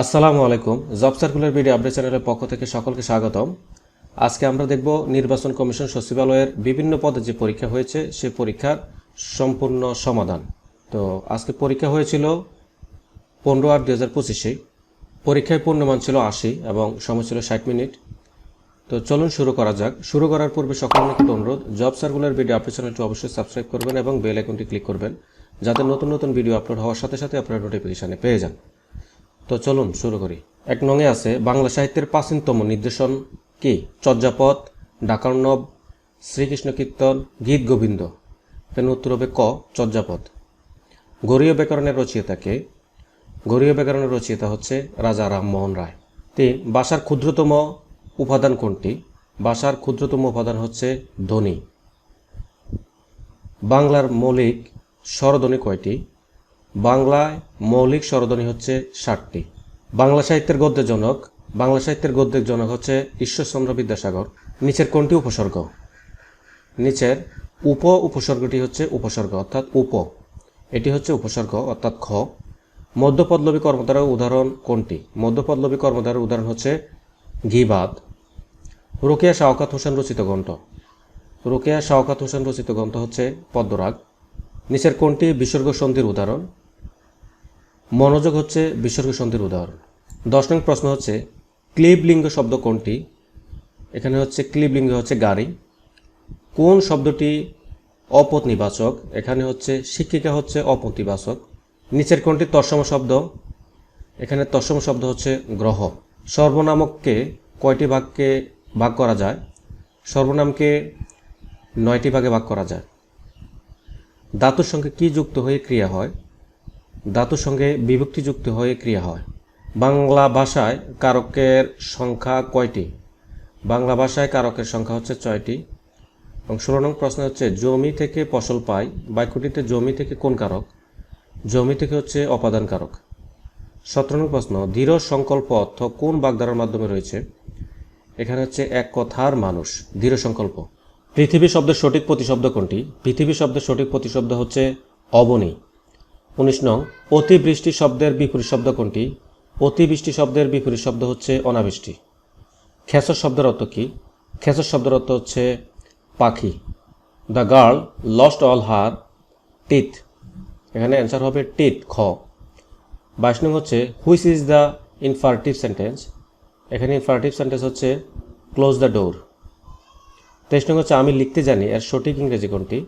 আসসালামু আলাইকুম। Job circular video update চ্যানেলের পক্ষ থেকে সকলকে স্বাগতম। আজকে আমরা দেখব নির্বাচন কমিশন সচিবালয়ের বিভিন্ন পদে যে পরীক্ষা হয়েছে, সে পরীক্ষার সম্পূর্ণ সমাধান। তো আজকে পরীক্ষা হয়েছিল পনেরো আট দু হাজার পঁচিশে। পরীক্ষায় পূর্ণমান ছিল আশি এবং সময় ছিল ষাট মিনিট। তো চলুন শুরু করা যাক। শুরু করার পূর্বে সকলের নিকট অনুরোধ, জব সার্কুলার ভিডিও আপডেট চ্যানেলটি অবশ্যই সাবস্ক্রাইব করবেন এবং বেল আইকনটি ক্লিক করবেন, যাতে নতুন নতুন ভিডিও আপলোড হওয়ার সাথে সাথে আপনারা নোটিফিকেশানে পেয়ে যান। তো চলুন শুরু করি। এক নঙে আছে, বাংলা সাহিত্যের প্রাচীনতম নির্দেশন কি? চর্যাপদ ডাকার্ণব শ্রীকৃষ্ণ কীর্তন, গীত গোবিন্দ। এখানে উত্তর হবে ক, চর্যাপদ। গরীয় ব্যাকরণের রচয়িতাকে গরীয় ব্যাকরণের রচয়িতা হচ্ছে রাজা রামমোহন রায়। তিন ভাষার ক্ষুদ্রতম উপাদান কোনটি? ভাষার ক্ষুদ্রতম উপাদান হচ্ছে ধ্বনি। বাংলার মৌলিক স্বরধ্বনি কয়টি? বাংলায় মৌলিক স্বরধ্বনি হচ্ছে ষাটটি। বাংলা সাহিত্যের গদ্যের জনক, বাংলা সাহিত্যের গদ্যের জনক হচ্ছে ঈশ্বরচন্দ্র বিদ্যাসাগর, নিচের কোনটি উপসর্গ? নিচের উপ উপসর্গটি হচ্ছে উপসর্গ, অর্থাৎ উপ। এটি হচ্ছে উপসর্গ, অর্থাৎ খ। মধ্যপদলবী কর্মধারের উদাহরণ কোনটি? মধ্যপদলবী কর্মধারের উদাহরণ হচ্ছে ঘিবাদ। রোকেয়া শাওকাত হোসেন রচিত গ্রন্থ। রোকেয়া শাওকাত হোসেন রচিত গ্রন্থ হচ্ছে পদ্মরাগ। নিচের কোনটি? বিসর্গ সন্ধির উদাহরণ। মনোযোগ হচ্ছে বিসর্গ সন্ধির উদাহরণ। দশ নং প্রশ্ন হচ্ছে ক্লিবলিঙ্গ শব্দ কোনটি? এখানে হচ্ছে ক্লিবলিঙ্গ হচ্ছে গাড়ি। কোন শব্দটি অপথনিবাচক এখানে হচ্ছে শিক্ষিকা হচ্ছে অপথনিবাচক নিচের কোনটি তৎসম শব্দ? এখানে তৎসম শব্দ হচ্ছে গ্রহ। সর্বনামককে কয়টি ভাগকে ভাগ করা যায়? সর্বনামকে নয়টি ভাগে ভাগ করা যায়। ধাতুর সঙ্গে কি যুক্ত হয়ে ক্রিয়া হয়? ধাতুর সঙ্গে বিভক্তি যুক্ত হয়ে ক্রিয়া হয়। বাংলা ভাষায় কারকের সংখ্যা কয়টি? বাংলা ভাষায় কারকের সংখ্যা হচ্ছে ছয়টি। এবং ষোলো নং প্রশ্ন হচ্ছে, জমি থেকে ফসল পাই বাক্যটিতে জমি থেকে কোন কারক? জমি থেকে হচ্ছে অপাদান কারক। সতেরো নং প্রশ্ন, দৃঢ় সংকল্প অর্থ কোন বাগধারার মাধ্যমে রয়েছে? এখানে হচ্ছে এক কথার মানুষ, দৃঢ় সংকল্প। পৃথিবী শব্দের সঠিক প্রতিশব্দ কোনটি? পৃথিবী শব্দের সঠিক প্রতিশব্দ হচ্ছে অবনী। উনিশ নং, অতিবৃষ্টি শব্দের বিপরীত শব্দ কোনটি? অতিবৃষ্টি শব্দের বিপরীত শব্দ হচ্ছে অনাবৃষ্টি। খেসর শব্দের অর্থ কী? খেসর শব্দের অর্থ হচ্ছে পাখি। The girl lost all her teeth এখানে অ্যান্সার হবে টিথ খ। বাইশ নং হচ্ছে which is the imperative sentence এখানে ইনফারটিভ সেন্টেন্স হচ্ছে ক্লোজ দ্য ডোর তেইশ নং হচ্ছে, আমি লিখতে জানি, এর সঠিক ইংরেজি কোনটি?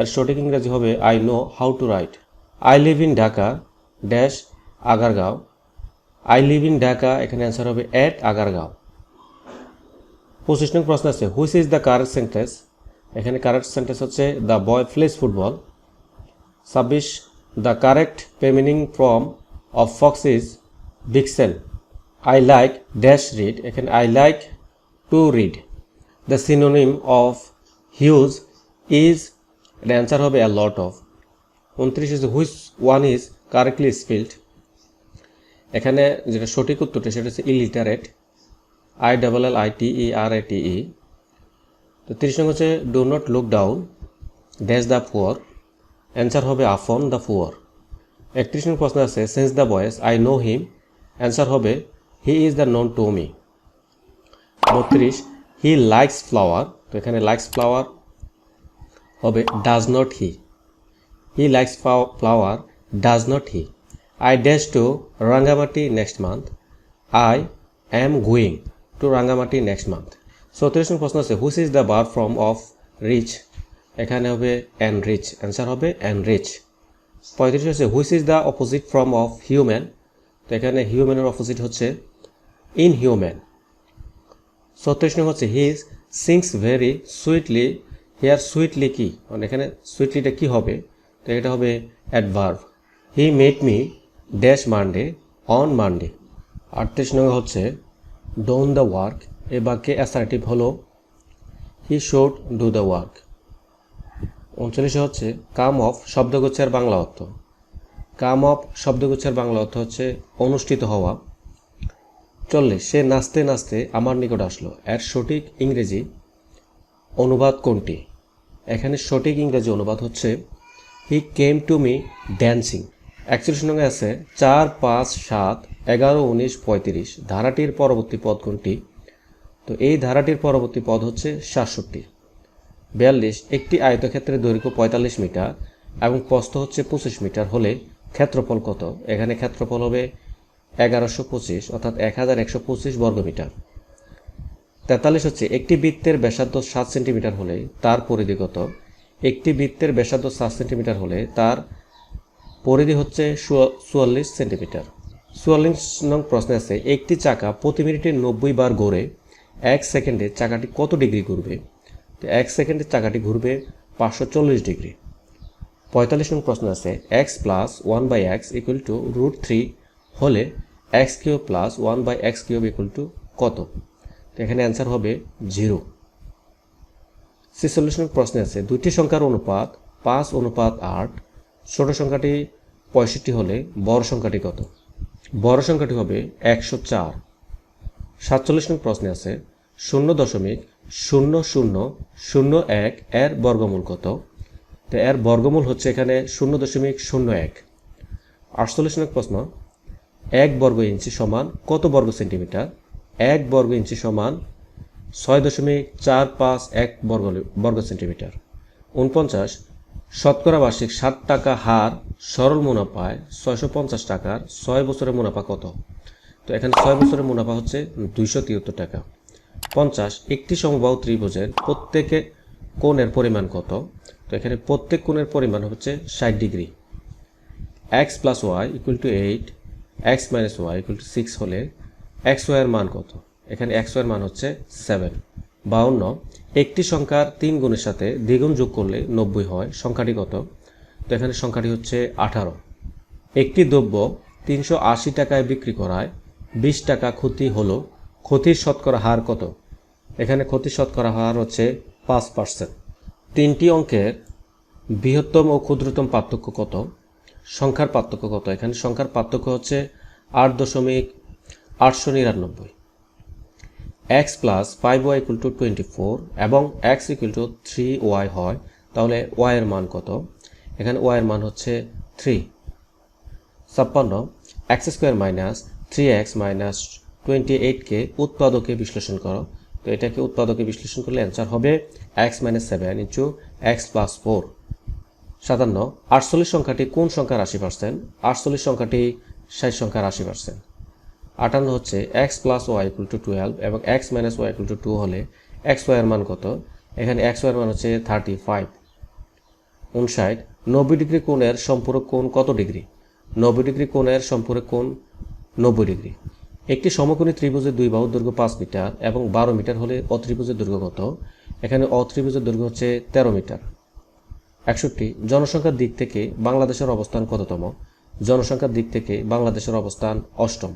এর সঠিক ইংরেজি হবে I know how to write I live in Dhaka dash Agargaon I live in Dhaka এখানে অ্যান্সার হবে অ্যাট আগারগাঁও পঁচিশ নং প্রশ্ন আছে which is the correct sentence এখানে কারেক্ট সেন্টেন্স হচ্ছে দ্য বয় প্লেস ফুটবল ছাব্বিশ the correct feminine form of fox is vixen I like dash read এখানে I like to read the synonym of huge is answer হবে a lot of উনত্রিশ is which one is correctly spelled এখানে যেটা সঠিক উত্তরটা সেটা হচ্ছে illiterate I double L I T E R A T E তো তিরিশ নম্বর হচ্ছে do not look down dash the poor answer হবে আফন দ্য পুয়ার একত্রিশ নম্বর প্রশ্ন আছে sense the boys I know him answer হবে he is the known to me বত্রিশ হি লাইকস ফ্লাওয়ার তো এখানে লাইকস ফ্লাওয়ার হবে does not he he likes flower does not he I dash to Rangamati next month I am going to Rangamati next month চৌত্রিশ নম্বর প্রশ্ন আছে which is the বার form of rich এখানে হবে অ্যান রিচ অ্যান্সার হবে enrich পঁয়ত্রিশ হচ্ছে which is the opposite form of human তো এখানে হিউম্যানের অপোজিট হচ্ছে ইনহিউম্যান ছত্রিশ নম্বর হচ্ছে he sings very sweetly here sweetly কি? মানে এখানে সুইটলিটা কি হবে? তো এটা হবে adverb he made me dash Monday on Monday আটত্রিশ নম্বর হচ্ছে ডোন দ্য ওয়ার্ক এ বাক্যে অ্যাসার্টিভ হলো he should do the work উনচল্লিশে হচ্ছে কাম অফ শব্দগুচ্ছের বাংলা অর্থ। কাম অফ শব্দগুচ্ছের বাংলা অর্থ হচ্ছে, অনুষ্ঠিত হওয়া। চল্লিশ, সে নাচতে নাচতে আমার নিকট আসলো। এর সঠিক ইংরেজি অনুবাদ কোনটি? এখানে সঠিক ইংরেজি অনুবাদ হচ্ছে he came to me dancing একচল্লিশ নঙ্গে আছে চার, পাঁচ, সাত, এগারো, উনিশ, পঁয়ত্রিশ। ধারাটির পরবর্তী পদ কোনটি? তো এই ধারাটির পরবর্তী পদ হচ্ছে সাতষট্টি। বিয়াল্লিশ, একটি আয়তক্ষেত্রের দৈর্ঘ্য পঁয়তাল্লিশ মিটার এবং প্রস্থ হচ্ছে পঁচিশ মিটার হলে ক্ষেত্রফল কত? এখানে ক্ষেত্রফল হবে এগারোশো পঁচিশ, অর্থাৎ এক হাজার একশো পঁচিশ বর্গমিটার তেতাল্লিশ হচ্ছে একটি বৃত্তের ব্যাসার্ধ সাত সেন্টিমিটার হলে তার পরিধি কত? একটি বৃত্তের ব্যাসার্ধ সাত সেন্টিমিটার হলে তার পরিধি হচ্ছে চুয়াল্লিশ সেন্টিমিটার। চুয়াল্লিশ নং প্রশ্নে আছে, একটি চাকা প্রতি মিনিটে নব্বই বার ঘোরে এক সেকেন্ডে চাকাটি কত ডিগ্রি ঘুরবে? তো এক সেকেন্ডে চাকাটি ঘুরবে পাঁচশো চল্লিশ ডিগ্রি। পঁয়তাল্লিশ নং প্রশ্ন আছে x plus one by x equal to root three হলে x cube plus one by x cube equal to কত? তো এখানে অ্যান্সার হবে জিরো ছেচল্লিশ নং প্রশ্নে আছে, দুইটি সংখ্যার অনুপাত, পাঁচ অনুপাত আট, ছোট সংখ্যাটি পঁয়ষট্টি হলে বড় সংখ্যাটি কত? বড় সংখ্যাটি হবে একশো চার। সাতচল্লিশ নং প্রশ্নে আছে, শূন্য দশমিক শূন্য শূন্য শূন্য এক এর বর্গমূল কত? তো এর বর্গমূল হচ্ছে এখানে শূন্য দশমিক শূন্য এক। আটচল্লিশ নং প্রশ্ন, এক বর্গ ইঞ্চি সমান কত বর্গ সেন্টিমিটার? এক বর্গ ইঞ্চি সমান ছয় দশমিক চার পাঁচ এক বর্গ বর্গ সেন্টিমিটার। উনপঞ্চাশ, শতকরা বার্ষিক ষাট টাকা হার সরল মুনাফায় ছয়শো পঞ্চাশ টাকার ছয় বছরের মুনাফা কত? তো এখানে ছয় বছরের মুনাফা হচ্ছে দুইশো তিয়াত্তর টাকা। পঞ্চাশ, একটি সমবাহু ত্রিভুজের প্রত্যেকে কোণের পরিমাণ কত? তো এখানে প্রত্যেক কোণের পরিমাণ হচ্ছে ষাট degree. X plus y equal to eight, x minus y equal to six হলে এক্স ওয়াইয়ের মান কত? এখানে এক্স ওয়াইয়ের মান হচ্ছে সেভেন বাউন্ন, একটি সংখ্যার তিন গুণের সাথে দ্বিগুণ যোগ করলে নব্বই হয়। সংখ্যাটি কত? তো এখানে সংখ্যাটি হচ্ছে আঠারো। একটি দ্রব্য তিনশো আশি টাকায় বিক্রি করায়, বিশ টাকা ক্ষতি হলো। ক্ষতির শতকরা হার কত? এখানে ক্ষতির শতকরা হার হচ্ছে পাঁচ পার্সেন্ট তিনটি অঙ্কের বৃহত্তম ও ক্ষুদ্রতম পার্থক্য কত? সংখ্যার পার্থক্য কত? এখানে সংখ্যার পার্থক্য হচ্ছে আট দশমিক আটশো নিরানব্বই। X plus five y equal to twenty four এবং x equal to three y হয়, তাহলে ওয়াইয়ের মান কত? এখানে ওয়াইয়ের মান হচ্ছে থ্রি ছাপ্পান্ন x square minus three x minus twenty এইটকে উৎপাদকে বিশ্লেষণ করো। তো এটাকে উৎপাদকে বিশ্লেষণ করলে অ্যান্সার হবে x minus seven into x plus four সাতান্ন, আটচল্লিশ সংখ্যাটি কোন সংখ্যার আশি পার্সেন্ট আটচল্লিশ সংখ্যাটি ষাট সংখ্যার আশি পার্সেন্ট আটান্ন হচ্ছে x plus y equal to twelve এবং x minus y equal to two হলে এক্স ওয়াইয়ের মান কত? এখানে এক্স ওয়াইয়ের মান হচ্ছে থার্টি ফাইভ উনষাট, নব্বই ডিগ্রি কোণের সম্পূরক কোণ কত ডিগ্রি? নব্বই ডিগ্রি কোণের সম্পূরক কোণ নব্বই ডিগ্রি। একটি সমকোণী ত্রিভুজের দুই বাহুর দৈর্ঘ্য পাঁচ মিটার এবং বারো মিটার হলে অত্রিভুজের দৈর্ঘ্য কত? এখানে অত্রিভুজের দৈর্ঘ্য হচ্ছে তেরো মিটার। একষট্টি, জনসংখ্যার দিক থেকে বাংলাদেশের অবস্থান কততম? জনসংখ্যার দিক থেকে বাংলাদেশের অবস্থান অষ্টম।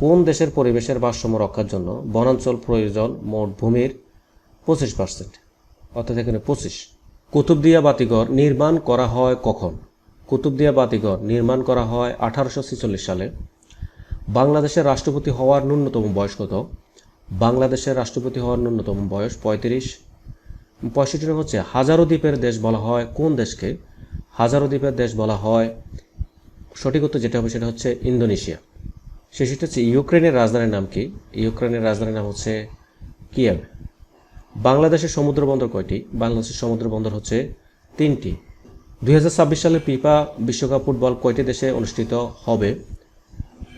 কোন দেশের পরিবেশের ভারসাম্য রক্ষার জন্য বনাঞ্চল প্রয়োজন মোট ভূমির পঁচিশ পার্সেন্ট অর্থাৎ এখানে পঁচিশ। কুতুবদিয়া বাতিঘর নির্মাণ করা হয় কখন? কুতুবদিয়া বাতিঘর নির্মাণ করা হয় আঠারোশো ছেচল্লিশ সালে। বাংলাদেশের রাষ্ট্রপতি হওয়ার ন্যূনতম বয়স কত? বাংলাদেশের রাষ্ট্রপতি হওয়ার ন্যূনতম বয়স পঁয়ত্রিশ। পঁয়ষট্টি হচ্ছে হাজারো দ্বীপের দেশ বলা হয় কোন দেশকে? হাজারো দ্বীপের দেশ বলা হয়, সঠিক উত্তর যেটা হবে সেটা হচ্ছে ইন্দোনেশিয়া। শেষটা হচ্ছে ইউক্রেনের রাজধানীর নাম কি? ইউক্রেনের রাজধানীর নাম হচ্ছে কিয়েভ। বাংলাদেশের সমুদ্র বন্দর কয়টি? বাংলাদেশের সমুদ্র বন্দর হচ্ছে তিনটি। দু হাজার ছাব্বিশ সালে পিপা বিশ্বকাপ ফুটবল কয়টি দেশে অনুষ্ঠিত হবে?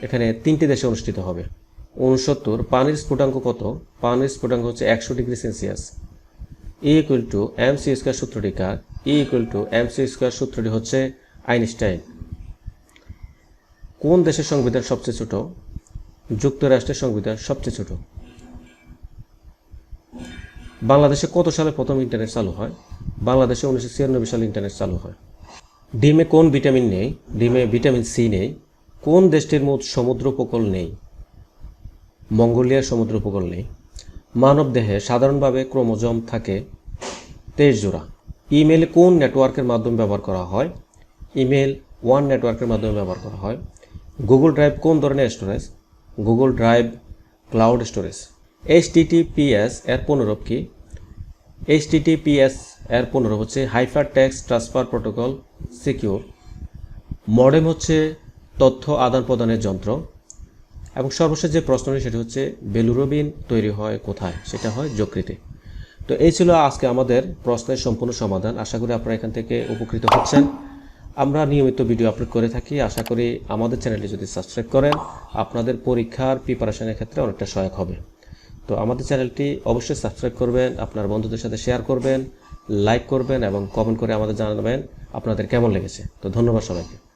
এখানে তিনটি দেশে অনুষ্ঠিত হবে। উনসত্তর পানির স্ফুটাঙ্ক কত? পানির স্ফুটাঙ্ক হচ্ছে একশো degree Celsius. E equal to M C square সূত্রটি কার? E equal to M C square সূত্রটি হচ্ছে আইনস্টাইন। কোন দেশের সংবিধান সবচেয়ে ছোট? যুক্তরাষ্ট্রের সংবিধান সবচেয়ে ছোট। বাংলাদেশে কত সালে প্রথম ইন্টারনেট চালু হয়? বাংলাদেশে উনিশশো ছিয়ানব্বই সালে ইন্টারনেট চালু হয়। ডিমে কোন ভিটামিন নেই? ডিমে ভিটামিন সি নেই। কোন দেশটির মোট সমুদ্র উপকূল নেই? মঙ্গোলিয়ার সমুদ্র উপকূল নেই। মানব দেহে সাধারণভাবে ক্রোমোজম থাকে তেইশ জোড়া। ইমেল কোন নেটওয়ার্কের মাধ্যমে ব্যবহার করা হয়? ইমেল ওয়ান নেটওয়ার্কের মাধ্যমে ব্যবহার করা হয়। গুগল ড্রাইভ কোন ধরনের storage Google drive cloud storage H TTPS এর পুনরূপ কি? এইচ টিটিপিএস এর পুনরূপ হচ্ছে hyper text transfer protocol secure modem হচ্ছে তথ্য আদান প্রদানের যন্ত্র। এবং সর্বশেষ যে প্রশ্নটি, সেটি হচ্ছে, বেলুরবিন তৈরি হয় কোথায়? সেটা হয় যকৃতে। তো এই ছিল আজকে আমাদের প্রশ্নের সম্পূর্ণ সমাধান। আশা করি আপনারা এখান থেকে উপকৃত হচ্ছেন। আমরা নিয়মিত ভিডিও আপলোড করে থাকি। আশা করি আমাদের চ্যানেলটি যদি সাবস্ক্রাইব করেন, আপনাদের পরীক্ষার প্রিপারেশনের ক্ষেত্রে অনেকটা সহায়ক হবে। তো আমাদের চ্যানেলটি অবশ্যই সাবস্ক্রাইব করবেন, আপনার বন্ধুদের সাথে শেয়ার করবেন, লাইক করবেন এবং কমেন্ট করে আমাদের জানাবেন আপনাদের কেমন লেগেছে। তো ধন্যবাদ সবাইকে।